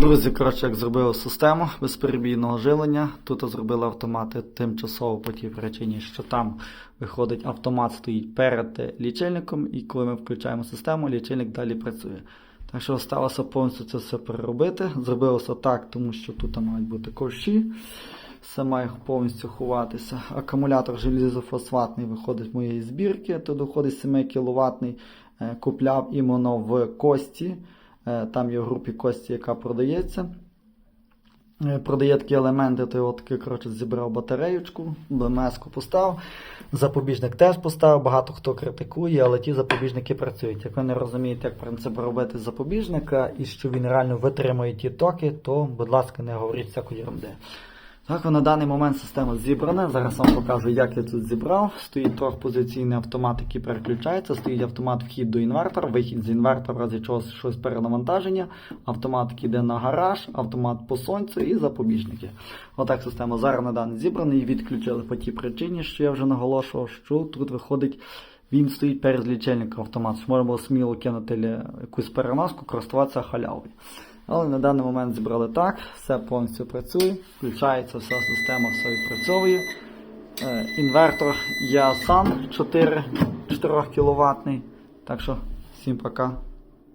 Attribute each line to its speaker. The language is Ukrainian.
Speaker 1: Друзі, коротше, як зробили систему безперебійного живлення. Тут зробили автомати тимчасово по тій причині, що там виходить автомат стоїть перед лічильником, і коли ми включаємо систему, лічильник далі працює. Так що сталося повністю це все переробити. Зробилося так, тому що тут мають бути ковші. Все має повністю ховатися. Акумулятор желізофосфатний виходить з моєї збірки, тут доходить 7 кВт. Купляв іменно в кості. Е, Там є в групі кості, яка продається. Е, Продає такі елементи, то я таки, коротше, зібрав батареючку, БМС-ку поставив. Запобіжник теж поставив. Багато хто критикує, але ті запобіжники працюють. Як ви не розумієте, як принцип робити запобіжника і що він реально витримує ті токи, то, будь ласка, не говоріть всякої ерунди. Так, на даний момент система зібрана. Зараз вам покажу, як я тут зібрав. Стоїть трьохпозиційний автомат, який переключається. Стоїть автомат вхід до інвертора, вихід з інвертора, в разі чогось щось перенавантаження, автомат, йде на гараж, автомат по сонцю і запобіжники. Отак система зараз на даний зібраний. Відключили по тій причині, що я вже наголошував, що тут виходить. Він стоїть перед лічильником автомат. було сміло кинути якусь переноску, користуватися халявою. Але на даний момент зібрали так, все повністю працює, включається вся система, все відпрацьовує. Е, Інвертор Ясан 4, 4 кВт. Так що всім пока.